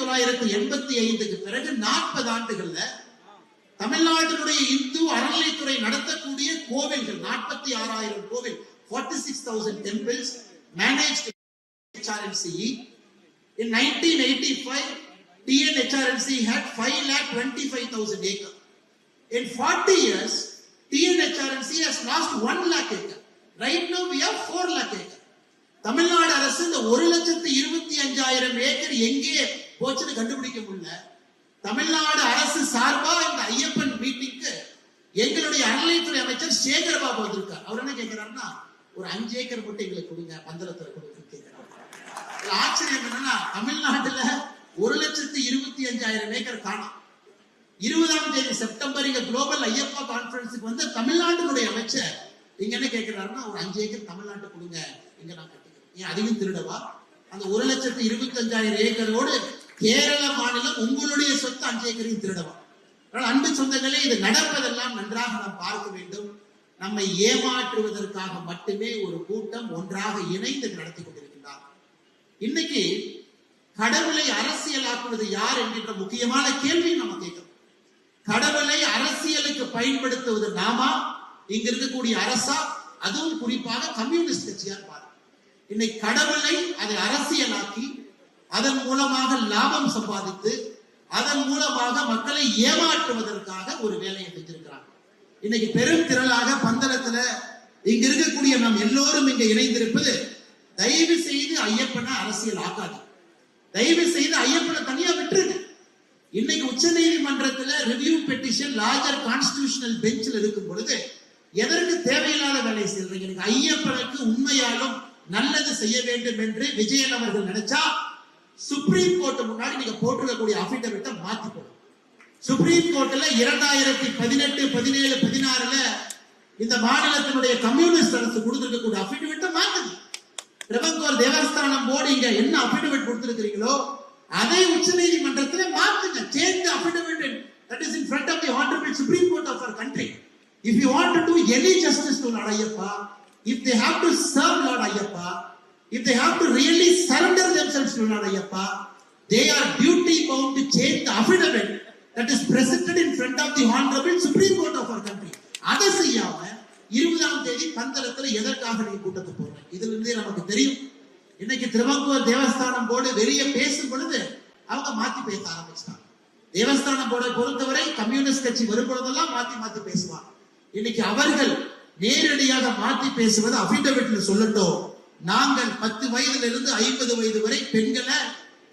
தொள்ளாயிரத்தி எண்பத்தி ஐந்துக்கு பிறகு நாற்பது ஆண்டுகள்ல தமிழ்நாட்டினுடைய இந்து அறநிலைத்துறை நடத்தக்கூடிய கோவில்கள் நாற்பத்தி ஆறாயிரம் கோவில் forty six thousand temples manage HRNCE. In 1985, TNHRNC had 5 lakh 25,000 acre. In 40 years, TNHRNC has lost 1 lakh acre. Right now, we have 4 lakh acre. Tamil Nadu அரசு இந்த ஒரு லட்சத்து இருபத்தி அஞ்சாயிரம் ஏக்கர் எங்கே போச்சுன்னு கண்டுபிடிக்க முடியல. தமிழ்நாடு அரசு சார்பா இந்த ஐயப்பன் மீட்டிங்க்கு எங்களுடைய அறநிலையத்துறை அமைச்சர் சேகர் பாபு வந்திருக்கார். அவர் என்ன கேட்கிறாருன்னா ஒரு அஞ்சு ஏக்கர் மட்டும் எங்களுக்கு கொடுங்க பந்தளத்துல கொடுங்க கேட்கிறார் ஆச்சரியம் என்னன்னா தமிழ்நாட்டுல ஒரு லட்சத்து இருபத்தி அஞ்சாயிரம் ஏக்கர் காணும். இருபதாம் தேதி செப்டம்பர் இங்க குளோபல் ஐயப்பா கான்பரன்ஸுக்கு வந்து தமிழ்நாட்டினுடைய அமைச்சர் இங்க என்ன கேட்கிறாருன்னா ஒரு அஞ்சு ஏக்கர் தமிழ்நாட்டு கொடுங்க இங்க நான் கட்டிக்கிறேன். ஏன் அதையும் திருடவா? அந்த ஒரு லட்சத்து இருபத்தி அஞ்சாயிரம் ஏக்கரோடு கேரள மாநிலம் உங்களுடைய சொத்து அஞ்சு ஏக்கரையும் திருடவா? அன்பு சொந்தங்களே இது நடப்பதெல்லாம் நன்றாக நாம் பார்க்க வேண்டும். நம்மை ஏமாற்றுவதற்காக மட்டுமே ஒரு கூட்டம் ஒன்றாக இணைந்து நடத்தி கொண்டிருக்கிறார் இன்னைக்கு கடவுளை அரசியலாக்குவது யார் என்கின்ற முக்கியமான கேள்வி நம்ம கேட்கிறோம். கடவுளை அரசியலுக்கு பயன்படுத்துவது நாமா? இங்க இருக்கக்கூடிய அரசா? அதுவும் குறிப்பாக கம்யூனிஸ்ட் கட்சியார் பாருங்க இன்னைக்கு கடவுளை அதை அரசியலாக்கி அதன் மூலமாக லாபம் சம்பாதித்து அதன் மூலமாக மக்களை ஏமாற்றுவதற்காக ஒரு வேலையை செஞ்சிருக்கிறாங்க. இன்னைக்கு பெரும் திரளாக பந்தளத்துல இங்க இருக்கக்கூடிய நாம் எல்லோரும் இங்க இணைந்திருப்பது தயவு செய்து ஐயப்பனை அரசியல் ஆக்காது தயவு செய்து ஐயப்பனை தனியா விட்டுருங்க. இன்னைக்கு உச்ச நீதிமன்றத்துல ரிவ்யூ பெட்டிஷன் லார்ஜர் கான்ஸ்டிடியூஷனல் பெஞ்சில் இருக்கும் பொழுது எதற்கு தேவையில்லாத வேலை செய்யறீங்க? ஐயப்பனுக்கு உண்மையாலும் நல்லது செய்ய வேண்டும் என்று விஜயன் அவர்கள் நினைச்சா சுப்ரீம் கோர்ட் முன்னாடி நீங்க போட்டிருக்கக்கூடிய அபிடவிட்டை மாத்தி போடும் சுப்ரீம் கோர்ட்ல இரண்டாயிரத்தி பதினெட்டு பதினேழு பதினாறுல இந்த மாநிலத்தினுடைய கம்யூனிஸ்ட் அரசு கொடுத்திருக்கக்கூடிய அபிடவிட்டை மாத்துங்க. பிரபங்கோர் தேவஸ்தானம் போர்டு இங்க என்ன அபிடவிட் கொடுத்திருக்கிறீங்களோ அதை உச்ச நீதிமன்றத்தில் மாத்துங்க. Change the affidavit that is in front of the honourable Supreme Court of our country if you want to do any justice to Lord Ayyappa if they have to serve Lord Ayyappa if they have to really surrender themselves to Lord Ayyappa they are duty bound to change the affidavit that is presented in front of the honorable supreme court of our country. அதை செய்யாம இருபதாம் தேதி பந்தளத்துல எதற்காக நீ கூட்டத்தை போறேன் இதுல இருந்தே நமக்கு தெரியும். இன்னைக்கு திருவாங்கூர் தேவஸ்தானம் போர்டு வெளிய பேசும் பொழுது அவங்க மாத்தி பேச ஆரம்பிச்சிட்டாங்க. தேவஸ்தானம் போர்டை பொறுத்தவரை கம்யூனிஸ்ட் கட்சி வரும் பொழுதெல்லாம் மாத்தி மாத்தி பேசுவாங்க. இன்னைக்கு அவர்கள் நேரடியாக மாத்தி பேசுவது அபிடவிட்ல சொல்லட்டும். நாங்கள் பத்து வயதுல இருந்து ஐம்பது வயது வரை பெண்களை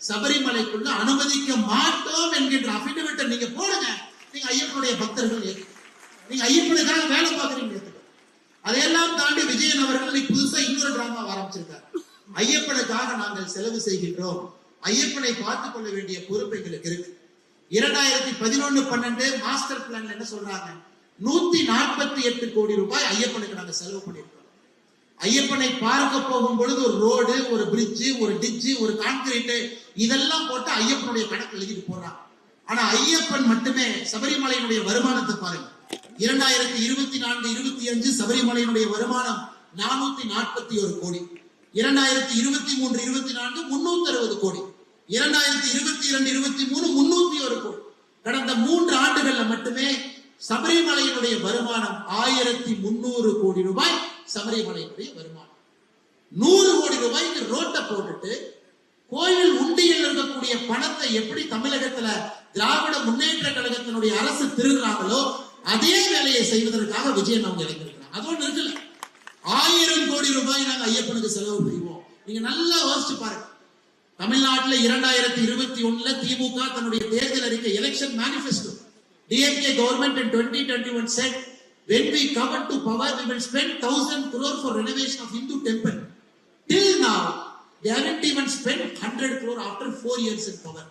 சபரிமலைக்குள்ள அனுமதிக்க மாட்டோம் என்கின்ற அபிடவிட்டை நீங்க போடுங்க. நீங்க ஐயப்பனுடைய பக்தர்கள். நீங்க ஐயப்பனுக்காக வேலை பார்க்கறீங்க அதையெல்லாம் தாண்டி விஜயன் அவர்கள் புதுசா இன்னொரு டிராமா ஆரம்பிச்சிருக்காரு. ஐயப்பனுக்காக நாங்கள் செலவு செய்கின்றோம். ஐயப்பனை பார்த்துக் கொள்ள வேண்டிய பொறுப்பு எங்களுக்கு இருக்கு. இரண்டாயிரத்தி பதினொன்னு பன்னெண்டு மாஸ்டர் பிளான்ல என்ன சொல்றாங்க? நூத்தி நாற்பத்தி எட்டு கோடி ரூபாய் ஐயப்பனுக்கு நாங்க செலவு பண்ணிருக்கோம் ஐயப்பனை பார்க்க போகும் பொழுது ஒரு ரோடு ஒரு பிரிட்ஜு ஒரு டிச்சு ஒரு கான்கிரீட்டு இதெல்லாம் போட்டு ஐயப்பனுடைய கணக்கு எழுதிட்டு போறான். ஆனா ஐயப்பன் மட்டுமே சபரிமலையினுடைய வருமானத்தை பாருங்க. இரண்டாயிரத்தி இருபத்தி நான்கு இருபத்தி அஞ்சு சபரிமலையினுடைய வருமானம் நானூத்தி நாற்பத்தி ஒரு கோடி. இரண்டாயிரத்தி இருபத்தி மூன்று இருபத்தி நான்கு முன்னூத்தி அறுபது கோடி. இரண்டாயிரத்தி இருபத்தி இரண்டு இருபத்தி மூணு முன்னூத்தி ஒரு கோடி. கடந்த மூன்று ஆண்டுகள்ல மட்டுமே சபரிமலையினுடைய வருமானம் ஆயிரத்தி முன்னூறு கோடி ரூபாய். சபரிமலையினுடைய வருமானம். நூறு கோடி ரூபாய்க்கு ரோட்டை போட்டுட்டு கோயில் உண்டியில் இருக்கக்கூடிய பணத்தை எப்படி தமிழகத்துல திராவிட முன்னேற்ற கழகத்தினுடைய அரசு திருடுறாங்களோ அதே வேலையை செய்வதற்காக விஜயன் அவங்க இறங்கிருக்கிறாங்க அது ஒண்ணு இருக்குல்ல. ஆயிரம் கோடி ரூபாய் நாங்க ஐயப்பனுக்கு செலவு புரிவோம். நீங்க நல்லா யோசிச்சு பாருங்க. தமிழ்நாட்டுல இரண்டாயிரத்தி இருபத்தி ஒண்ணுல திமுக தன்னுடைய தேர்தல் அறிக்கை election manifesto DMK government twenty twenty one said when we come into power we will spend 1000 crore for renovation of hindu temple. Till now they haven't even spent 100 crore after 4 years in power.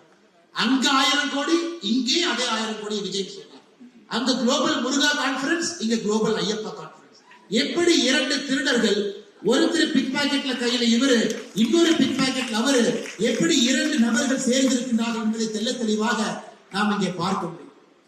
அங்க ஆயிரம் கோடி இங்கே அதே ஆயிரம் கோடி விஜய் சொன்னார். அங்க global Muruga conference இங்க குளோபல் ஐயப்பா கான்பரன்ஸ் எப்படி இரண்டு திருடர்கள் ஒருத்தர் பிக் பாக்கெட்ல கையில இவரு இன்னொரு பிக் பாக்கெட்ல அவரு எப்படி இரண்டு நபர்கள் சேர்ந்திருக்கின்றார்கள் என்பதை தெள்ள தெளிவாக நாம் இங்கே பார்க்க முடியும்.